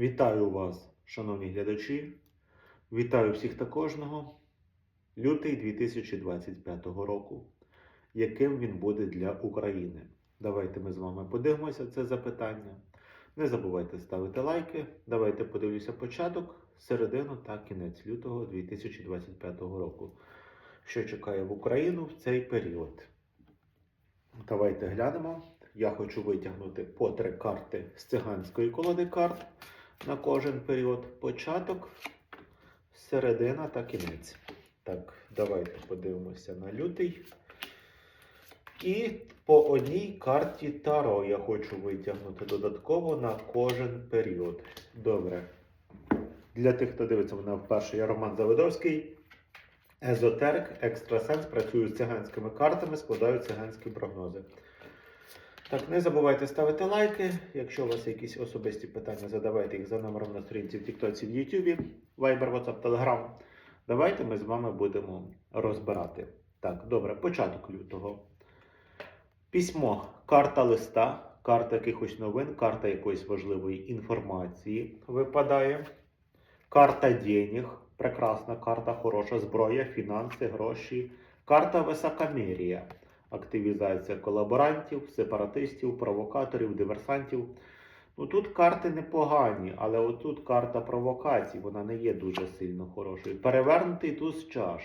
Вітаю вас, шановні глядачі. Вітаю всіх та кожного. Лютий 2025 року. Яким він буде для України? Давайте ми з вами подивимося це запитання. Не забувайте ставити лайки. Давайте подивлюся початок, середину та кінець лютого 2025 року. Що чекає в Україну в цей період? Давайте глянемо. Я хочу витягнути по три карти з циганської колоди карт на кожен період. Початок, середина та кінець. Так, давайте подивимося на лютий. І по одній карті Таро я хочу витягнути додатково на кожен період. Добре. Для тих, хто дивиться мене вперше, я Роман Заводовський. Езотерик, екстрасенс, працюю з циганськими картами, складаю циганські прогнози. Так, не забувайте ставити лайки. Якщо у вас якісь особисті питання, задавайте їх за номером на сторінці в Тіктоці, в Ютубі, Viber, WhatsApp, Telegram. Давайте ми з вами будемо розбирати. Так, добре, початок лютого. Письмо, карта листа, карта якихось новин, карта якоїсь важливої інформації випадає. Карта денег, прекрасна карта, хороша зброя, фінанси, гроші. Карта високомір'я, активізація колаборантів, сепаратистів, провокаторів, диверсантів. Ну тут карти непогані, але отут карта провокацій, вона не є дуже сильно хорошою. Перевернутий туз чаш.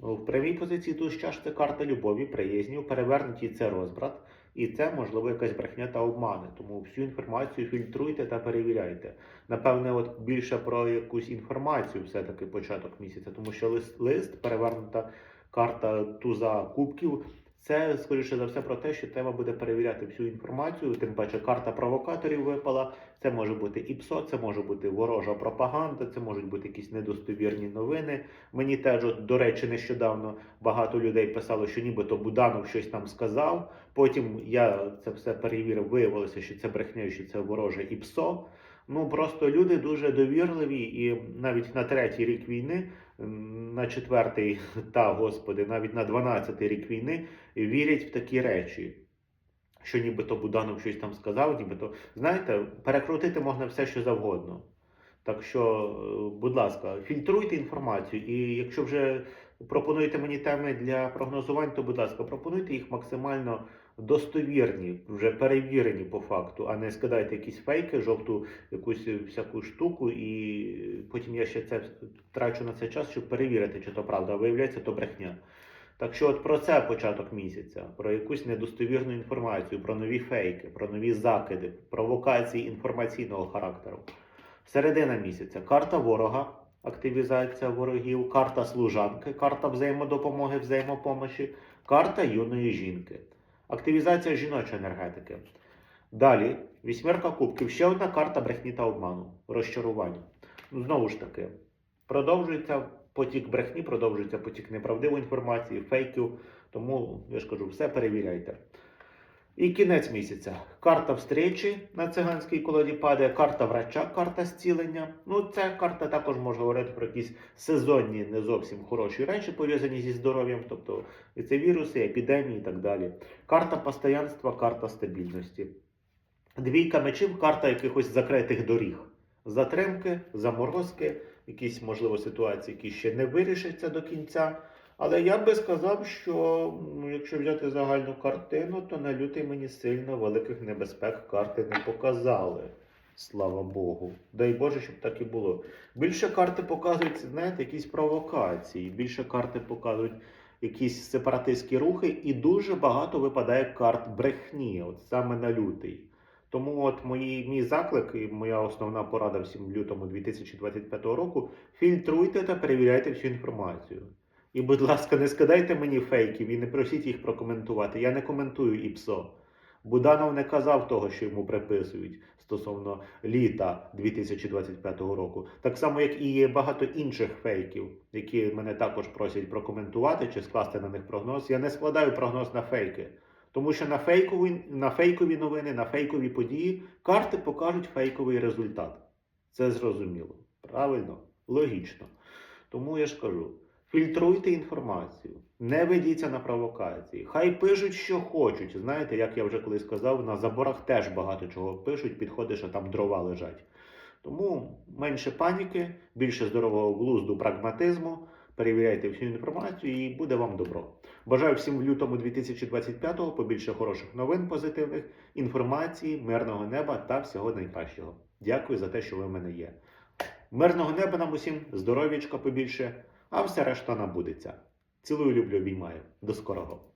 Ну, в прямій позиції туз чаш це карта любові, приязні, в перевернутій це розбрат. І це, можливо, якась брехня та обмани. Тому всю інформацію фільтруйте та перевіряйте. Напевне, от більше про якусь інформацію все-таки початок місяця, тому що лист, лист перевернута карта туза кубків. Це, скоріше за все, про те, що треба буде перевіряти всю інформацію. Тим паче, карта провокаторів випала. Це може бути ІПСО, це може бути ворожа пропаганда, це можуть бути якісь недостовірні новини. Мені теж, от, до речі, нещодавно багато людей писало, що нібито Буданов щось там сказав. Потім я це все перевірив, виявилося, що це брехня, що це вороже ІПСО. Ну просто люди дуже довірливі, і навіть на третій рік війни, на четвертий, та господи, навіть на дванадцятий рік війни вірять в такі речі. Що нібито Буданов щось там сказав, нібито знаєте, перекрутити можна все, що завгодно. Так що, е, будь ласка, фільтруйте інформацію, і якщо вже пропонуєте мені теми для прогнозувань, то будь ласка, пропонуйте їх максимально достовірні, вже перевірені по факту, а не скидайте якісь фейки, жовту якусь всяку штуку, і потім я ще це трачу на це час, щоб перевірити, чи то правда, а виявляється, то брехня. Так що от про це початок місяця, про якусь недостовірну інформацію, про нові фейки, про нові закиди, провокації інформаційного характеру. Середина місяця карта ворога, активізація ворогів, карта служанки, карта взаємодопомоги, взаємопомощі, карта юної жінки, активізація жіночої енергетики. Далі вісьмерка кубків, ще одна карта брехні та обману, розчарування. Знову ж таки, продовжується потік брехні, продовжується потік неправдивої інформації, фейків. Тому я ж кажу, все перевіряйте. І кінець місяця. Карта встречі на циганській колоді падає, карта врача, карта зцілення. Ну, ця карта також може говорити про якісь сезонні, не зовсім хороші речі, пов'язані зі здоров'ям, тобто і це віруси, епідемії і так далі. Карта постоянства, карта стабільності. Двійка мечів, карта якихось закритих доріг. Затримки, заморозки, якісь, можливо, ситуації, які ще не вирішаться до кінця. Але я би сказав, що якщо взяти загальну картину, то на лютий мені сильно великих небезпек карти не показали. Слава Богу. Дай Боже, щоб так і було. Більше карти показують, знаєте, якісь провокації, більше карти показують якісь сепаратистські рухи, і дуже багато випадає карт брехні, от саме на лютий. Тому от мої, мій заклик і моя основна порада всім лютому 2025 року: фільтруйте та перевіряйте всю інформацію. І, будь ласка, не скидайте мені фейків і не просіть їх прокоментувати. Я не коментую ІПСО. Буданов не казав того, що йому приписують стосовно літа 2025 року. Так само, як і є багато інших фейків, які мене також просять прокоментувати чи скласти на них прогноз. Я не складаю прогноз на фейки. Тому що на фейкові, на фейкові новини, на фейкові події карти покажуть фейковий результат. Це зрозуміло. Правильно? Логічно. Тому я ж кажу: фільтруйте інформацію, не ведіться на провокації. Хай пишуть, що хочуть. Знаєте, як я вже колись казав, на заборах теж багато чого пишуть, підходиш, а там дрова лежать. Тому менше паніки, більше здорового глузду, прагматизму. Перевіряйте всю інформацію і буде вам добро. Бажаю всім в лютому 2025-го побільше хороших новин, позитивних, інформації, мирного неба та всього найкращого. Дякую за те, що ви в мене є. Мирного неба нам усім, здоров'ячка побільше, а все решта набудеться. Цілую, люблю, обіймаю. До скорого.